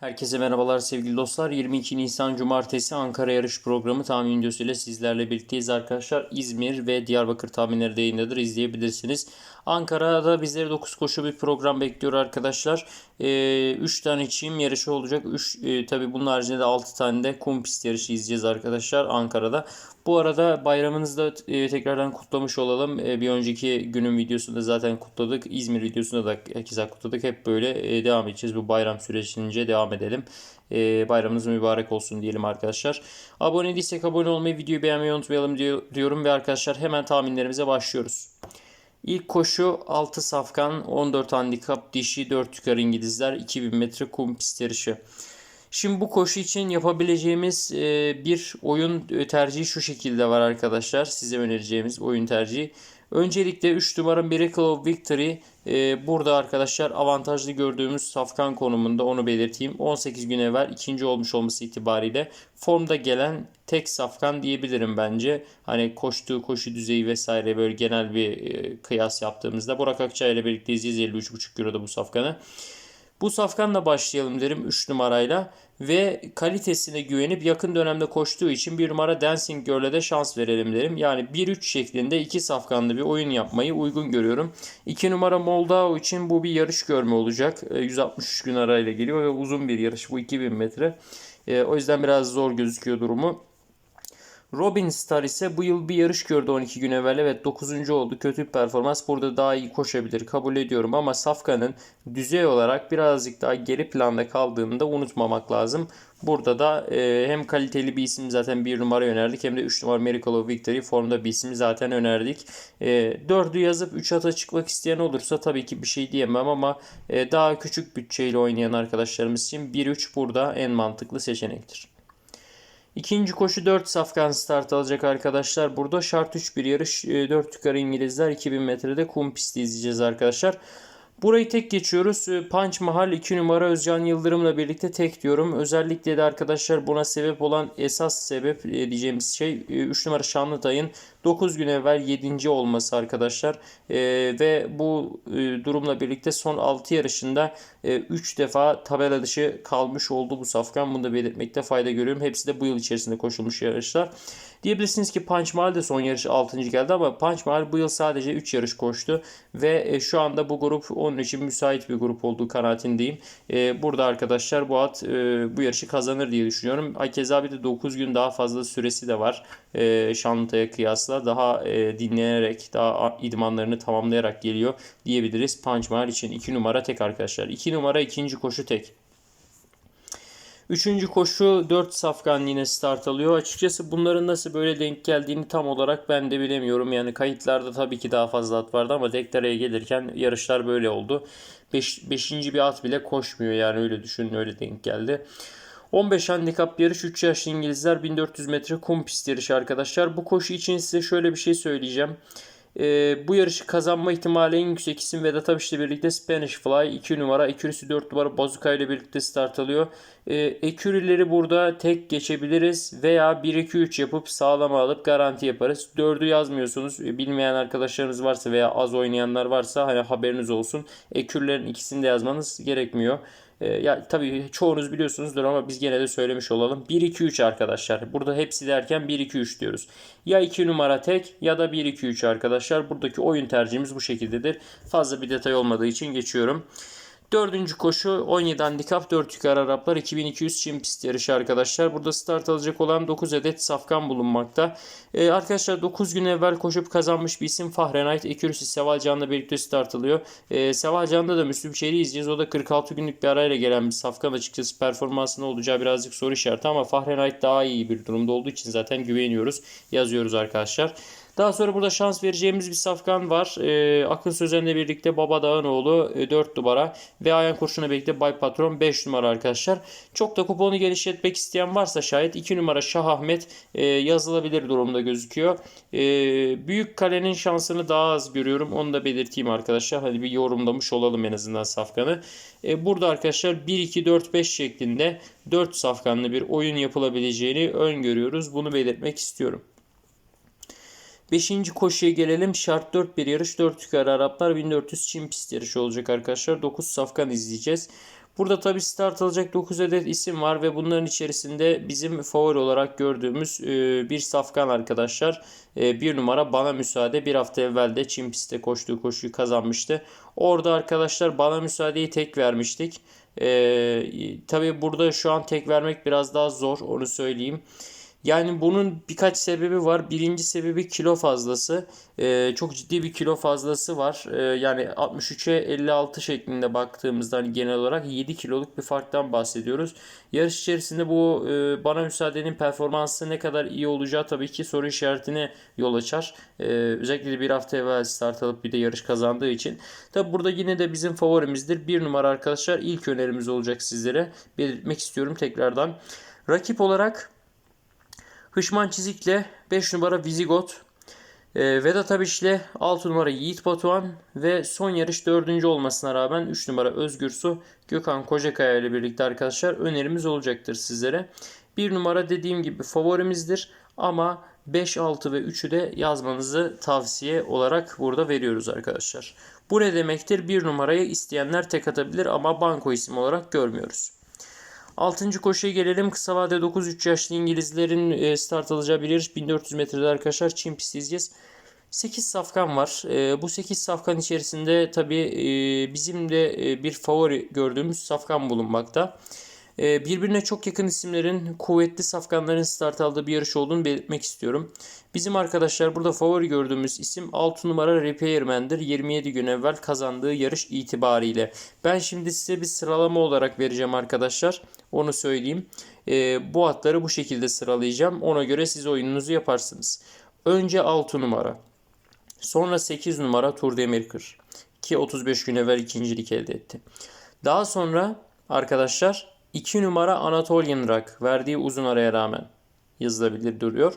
Herkese merhabalar sevgili dostlar. 22 Nisan Cumartesi Ankara yarış programı tahmin videosuyla sizlerle birlikteyiz arkadaşlar. İzmir ve Diyarbakır tahminleri de yayındadır. izleyebilirsiniz. Ankara'da bizleri 9 koşu bir program bekliyor arkadaşlar. 3 ee, tane çim yarışı olacak. 3 e, tabi bunun haricinde de 6 tane de kum pist yarışı izleyeceğiz arkadaşlar Ankara'da. Bu arada bayramınızı da e, tekrardan kutlamış olalım. E, bir önceki günün videosunda zaten kutladık. İzmir videosunda da keza kutladık. Hep böyle e, devam edeceğiz. Bu bayram sürecince devam edelim. Bayramınız mübarek olsun diyelim arkadaşlar. Abone değilsek abone olmayı, videoyu beğenmeyi unutmayalım diyorum ve arkadaşlar hemen tahminlerimize başlıyoruz. İlk koşu 6 safkan 14 handikap dişi 4 yukarı İngilizler 2000 metre kum pist yarışı. Şimdi bu koşu için yapabileceğimiz e, bir oyun e, tercihi şu şekilde var arkadaşlar. Size önereceğimiz oyun tercihi. Öncelikle 3 numara Miracle of Victory e, burada arkadaşlar avantajlı gördüğümüz safkan konumunda onu belirteyim. 18 gün evvel ikinci olmuş olması itibariyle formda gelen tek safkan diyebilirim bence. Hani koştuğu koşu düzeyi vesaire böyle genel bir kıyas yaptığımızda Burak Akçay ile birlikte izleyeceğiz 53,5 Euro'da bu safkanı. Bu safkanla başlayalım derim 3 numarayla ve kalitesine güvenip yakın dönemde koştuğu için bir numara Dancing Girl'e de şans verelim derim. Yani 1-3 şeklinde iki safkanlı bir oyun yapmayı uygun görüyorum. 2 numara Moldao için bu bir yarış görme olacak. 163 gün arayla geliyor ve uzun bir yarış bu 2000 metre. E, o yüzden biraz zor gözüküyor durumu. Robin Star ise bu yıl bir yarış gördü 12 gün evvel. Evet 9. oldu. Kötü bir performans. Burada daha iyi koşabilir. Kabul ediyorum ama Safkan'ın düzey olarak birazcık daha geri planda kaldığını da unutmamak lazım. Burada da e, hem kaliteli bir isim zaten bir numara önerdik hem de 3 numara Miracle of Victory formda bir ismi zaten önerdik. E, 4'ü yazıp 3 ata çıkmak isteyen olursa tabii ki bir şey diyemem ama e, daha küçük bütçeyle oynayan arkadaşlarımız için 1-3 burada en mantıklı seçenektir. İkinci koşu 4 safkan start alacak arkadaşlar. Burada şart 3 bir yarış. 4 e, yukarı İngilizler 2000 metrede kum pisti izleyeceğiz arkadaşlar. Burayı tek geçiyoruz. Ee, Punch Mahal 2 numara Özcan Yıldırım'la birlikte tek diyorum. Özellikle de arkadaşlar buna sebep olan esas sebep e, diyeceğimiz şey 3 e, numara Şanlıtay'ın 9 gün evvel 7. olması arkadaşlar. E, ve bu durumla birlikte son 6 yarışında e, 3 defa tabela dışı kalmış oldu bu safkan. Bunu da belirtmekte fayda görüyorum. Hepsi de bu yıl içerisinde koşulmuş yarışlar. Diyebilirsiniz ki Punch Mahal de son yarış 6. geldi ama Punch Mahal bu yıl sadece 3 yarış koştu. Ve e, şu anda bu grup onun için müsait bir grup olduğu kanaatindeyim. E, burada arkadaşlar bu at e, bu yarışı kazanır diye düşünüyorum. Hakeza bir de 9 gün daha fazla süresi de var. Şanlıurfa'ya kıyasla daha dinlenerek, daha idmanlarını tamamlayarak geliyor diyebiliriz. Punch Mahal için 2 numara tek arkadaşlar. 2 numara ikinci koşu tek. Üçüncü koşu 4 safkan yine start alıyor. Açıkçası bunların nasıl böyle denk geldiğini tam olarak ben de bilemiyorum. Yani kayıtlarda tabii ki daha fazla at vardı ama Dektara'ya gelirken yarışlar böyle oldu. 5. Beş, bir at bile koşmuyor yani öyle düşünün öyle denk geldi. 15 handikap yarış 3 yaşlı İngilizler 1400 metre kum pist yarışı arkadaşlar. Bu koşu için size şöyle bir şey söyleyeceğim. E, bu yarışı kazanma ihtimali en yüksek isim Vedat Abiş ile birlikte Spanish Fly 2 numara, Ekürisi 4 numara Bazuka ile birlikte start alıyor. E, Ekürileri burada tek geçebiliriz veya 1-2-3 yapıp sağlama alıp garanti yaparız. 4'ü yazmıyorsunuz. E, bilmeyen arkadaşlarınız varsa veya az oynayanlar varsa hani haberiniz olsun. Ekürlerin ikisini de yazmanız gerekmiyor. E, ya tabii çoğunuz biliyorsunuzdur ama biz gene de söylemiş olalım. 1 2 3 arkadaşlar. Burada hepsi derken 1 2 3 diyoruz. Ya 2 numara tek ya da 1 2 3 arkadaşlar. Buradaki oyun tercihimiz bu şekildedir. Fazla bir detay olmadığı için geçiyorum. Dördüncü koşu 17 handikap 4 yukarı Araplar 2200 çim pist yarışı arkadaşlar. Burada start alacak olan 9 adet safkan bulunmakta. Ee, arkadaşlar 9 gün evvel koşup kazanmış bir isim Fahrenheit Ekürüsü Sevalcan'la birlikte start alıyor. Ee, Sevalcan'da da Müslüm Şer'i izleyeceğiz. O da 46 günlük bir arayla gelen bir safkan açıkçası performansının olacağı birazcık soru işareti ama Fahrenheit daha iyi bir durumda olduğu için zaten güveniyoruz. Yazıyoruz arkadaşlar. Daha sonra burada şans vereceğimiz bir safkan var. E, Akın Sözen'le birlikte Baba Dağınoğlu e, 4 numara ve Ayan Kurşun'la birlikte Bay Patron 5 numara arkadaşlar. Çok da kuponu genişletmek isteyen varsa şayet 2 numara Şah Ahmet e, yazılabilir durumda gözüküyor. E, büyük kalenin şansını daha az görüyorum. Onu da belirteyim arkadaşlar. Hadi bir yorumlamış olalım en azından safkanı. E, burada arkadaşlar 1-2-4-5 şeklinde 4 safkanlı bir oyun yapılabileceğini öngörüyoruz. Bunu belirtmek istiyorum. Beşinci koşuya gelelim. Şart 4 bir yarış. 4 yukarı Araplar 1400 Çin pist yarışı olacak arkadaşlar. 9 safkan izleyeceğiz. Burada tabi start alacak 9 adet isim var ve bunların içerisinde bizim favori olarak gördüğümüz e, bir safkan arkadaşlar. E, bir numara bana müsaade bir hafta evvel de Çin pistte koştuğu koşuyu kazanmıştı. Orada arkadaşlar bana müsaadeyi tek vermiştik. E, tabi burada şu an tek vermek biraz daha zor onu söyleyeyim. Yani bunun birkaç sebebi var. Birinci sebebi kilo fazlası. Ee, çok ciddi bir kilo fazlası var. Ee, yani 63'e 56 şeklinde baktığımızda hani genel olarak 7 kiloluk bir farktan bahsediyoruz. Yarış içerisinde bu e, bana müsaadenin performansı ne kadar iyi olacağı tabii ki soru işaretine yol açar. Ee, özellikle de bir hafta evvel start alıp bir de yarış kazandığı için. Tabi burada yine de bizim favorimizdir. Bir numara arkadaşlar ilk önerimiz olacak sizlere. Belirtmek istiyorum tekrardan. Rakip olarak Hışman Çizik'le 5 numara Vizigot, e, Vedat Abiş'le 6 numara Yiğit Batuhan ve son yarış 4. olmasına rağmen 3 numara Özgür Su, Gökhan Kocakaya ile birlikte arkadaşlar önerimiz olacaktır sizlere. 1 numara dediğim gibi favorimizdir ama 5, 6 ve 3'ü de yazmanızı tavsiye olarak burada veriyoruz arkadaşlar. Bu ne demektir? 1 numarayı isteyenler tek atabilir ama banko isim olarak görmüyoruz. Altıncı koşuya gelelim. Kısa vade 9-3 yaşlı İngilizlerin e, start alacağı bir yarış. 1400 metrede arkadaşlar Çin pisti izleyeceğiz. 8 safkan var. E, bu 8 safkan içerisinde tabi e, bizim de bir favori gördüğümüz safkan bulunmakta. Birbirine çok yakın isimlerin kuvvetli safkanların start aldığı bir yarış olduğunu belirtmek istiyorum. Bizim arkadaşlar burada favori gördüğümüz isim 6 numara Repairman'dır. 27 gün evvel kazandığı yarış itibariyle. Ben şimdi size bir sıralama olarak vereceğim arkadaşlar. Onu söyleyeyim. E, bu atları bu şekilde sıralayacağım. Ona göre siz oyununuzu yaparsınız. Önce 6 numara. Sonra 8 numara Tur Demirkır. Ki 35 gün evvel ikincilik elde etti. Daha sonra arkadaşlar 2 numara Anatolian Rock verdiği uzun araya rağmen yazılabilir duruyor.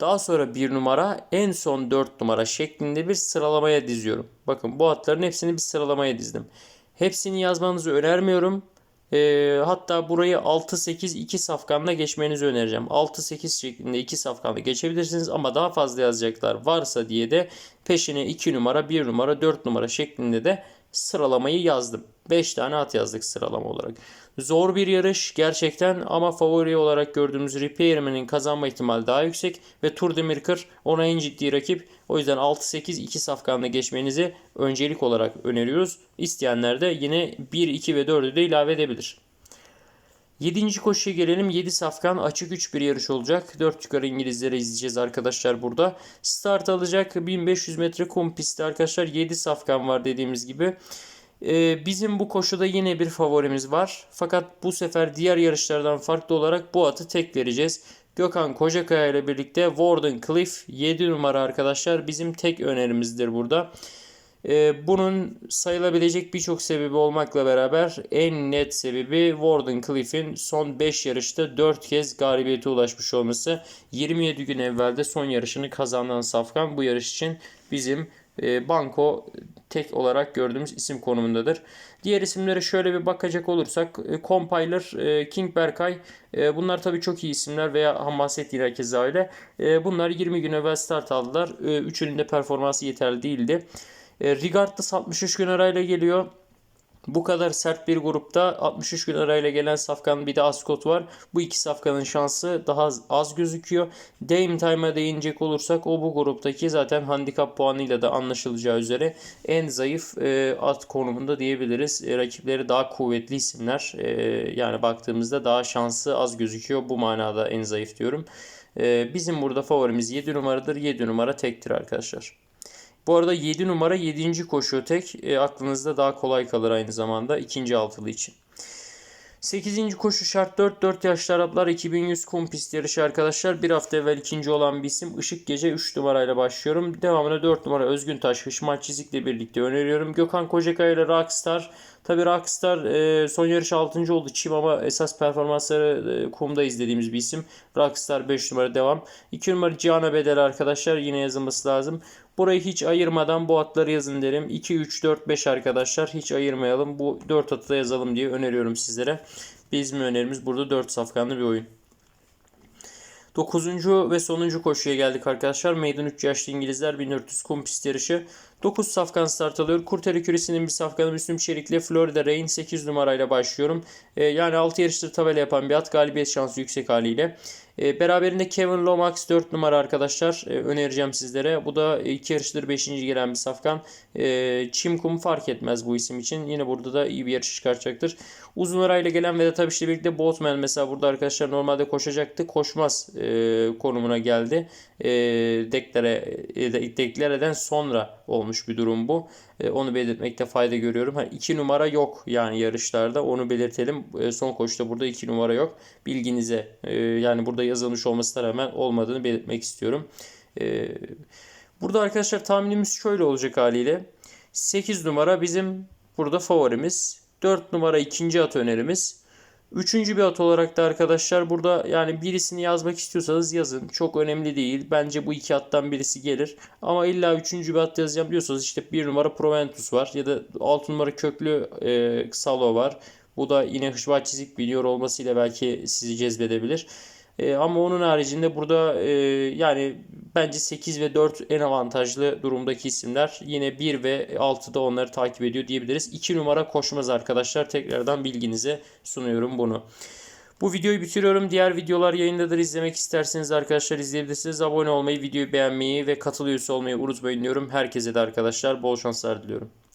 Daha sonra 1 numara en son 4 numara şeklinde bir sıralamaya diziyorum. Bakın bu atların hepsini bir sıralamaya dizdim. Hepsini yazmanızı önermiyorum. E, hatta burayı 6-8-2 safkanla geçmenizi önereceğim. 6-8 şeklinde 2 safkanla geçebilirsiniz ama daha fazla yazacaklar varsa diye de peşine 2 numara, 1 numara, 4 numara şeklinde de sıralamayı yazdım. 5 tane at yazdık sıralama olarak. Zor bir yarış gerçekten ama favori olarak gördüğümüz Repairman'in kazanma ihtimali daha yüksek ve Tour de Mirkır ona en ciddi rakip. O yüzden 6-8-2 safkanla geçmenizi öncelik olarak öneriyoruz. İsteyenler de yine 1, 2 ve 4'ü de ilave edebilir. 7. koşuya gelelim. 7 safkan açık 3 bir yarış olacak. 4 yukarı İngilizlere izleyeceğiz arkadaşlar burada. Start alacak 1500 metre kum pistte arkadaşlar. 7 safkan var dediğimiz gibi. Ee, bizim bu koşuda yine bir favorimiz var. Fakat bu sefer diğer yarışlardan farklı olarak bu atı tek vereceğiz. Gökhan Kocakaya ile birlikte Warden Cliff 7 numara arkadaşlar bizim tek önerimizdir burada. Ee, bunun sayılabilecek birçok sebebi olmakla beraber en net sebebi Warden Cliff'in son 5 yarışta 4 kez galibiyete ulaşmış olması. 27 gün evvelde son yarışını kazanan Safkan bu yarış için bizim e, banko tek olarak gördüğümüz isim konumundadır. Diğer isimlere şöyle bir bakacak olursak e, Compiler, e, King Berkay bunlar tabii çok iyi isimler veya Hamaset yine keza öyle. Bunlar 20 gün evvel start aldılar. E, üçünün de performansı yeterli değildi. E, Regardless 63 gün arayla geliyor. Bu kadar sert bir grupta 63 gün arayla gelen Safkan bir de Ascot var. Bu iki Safkan'ın şansı daha az gözüküyor. Dame Time'a değinecek olursak o bu gruptaki zaten handikap puanıyla da anlaşılacağı üzere en zayıf e, at konumunda diyebiliriz. E, rakipleri daha kuvvetli isimler. E, yani baktığımızda daha şansı az gözüküyor. Bu manada en zayıf diyorum. E, bizim burada favorimiz 7 numaradır. 7 numara tektir arkadaşlar. Bu arada 7 numara 7. koşu tek. E, aklınızda daha kolay kalır aynı zamanda ikinci altılı için. 8. koşu şart 4 4 yaşlı Araplar 2100 kum pist yarışı arkadaşlar. Bir hafta evvel ikinci olan bir isim Işık Gece 3 numarayla başlıyorum. Devamına 4 numara Özgün Taş Hışman Çizik'le birlikte öneriyorum. Gökhan Kocakaya ile Rockstar. Tabi Rockstar e, son yarış 6. oldu Çim ama esas performansları e, kumda izlediğimiz bir isim. Rockstar 5 numara devam. 2 numara Cihan'a bedel arkadaşlar yine yazılması lazım. Burayı hiç ayırmadan bu atları yazın derim. 2, 3, 4, 5 arkadaşlar hiç ayırmayalım. Bu 4 atı da yazalım diye öneriyorum sizlere. Bizim önerimiz burada 4 safkanlı bir oyun. 9. ve sonuncu koşuya geldik arkadaşlar. Meydan 3 yaşlı İngilizler 1400 kum pist yarışı. 9 safkan start alıyor. Kurtarı küresinin bir safkanı Müslüm Çelik'le Florida Rain 8 numarayla başlıyorum. E, yani 6 yarıştır tabela yapan bir at. Galibiyet şansı yüksek haliyle. E, beraberinde Kevin Lomax 4 numara arkadaşlar e, önereceğim sizlere. Bu da 2 yarıştır 5. gelen bir safkan. E, çim kum fark etmez bu isim için. Yine burada da iyi bir yarış çıkartacaktır. Uzun arayla gelen Vedat Abiş'le birlikte Boltman mesela burada arkadaşlar normalde koşacaktı. Koşmaz e, konumuna geldi. E, deklare, e, deklareden sonra olmuş bir durum bu. E, onu belirtmekte fayda görüyorum. Ha, 2 numara yok yani yarışlarda. Onu belirtelim. E, son koşuda burada 2 numara yok. Bilginize e, yani burada yazılmış olmasına rağmen olmadığını belirtmek istiyorum. Burada arkadaşlar tahminimiz şöyle olacak haliyle. 8 numara bizim burada favorimiz. 4 numara ikinci at önerimiz. Üçüncü bir at olarak da arkadaşlar burada yani birisini yazmak istiyorsanız yazın. Çok önemli değil. Bence bu iki attan birisi gelir. Ama illa üçüncü bir at yazacağım diyorsanız işte bir numara Proventus var. Ya da altı numara köklü e, Salo var. Bu da yine hışbat çizik biliyor olmasıyla belki sizi cezbedebilir. E, ama onun haricinde burada e, yani bence 8 ve 4 en avantajlı durumdaki isimler. Yine 1 ve 6 da onları takip ediyor diyebiliriz. 2 numara koşmaz arkadaşlar. Tekrardan bilginize sunuyorum bunu. Bu videoyu bitiriyorum. Diğer videolar yayındadır. İzlemek isterseniz arkadaşlar izleyebilirsiniz. Abone olmayı, videoyu beğenmeyi ve katıl üyesi olmayı unutmayın diyorum. Herkese de arkadaşlar bol şanslar diliyorum.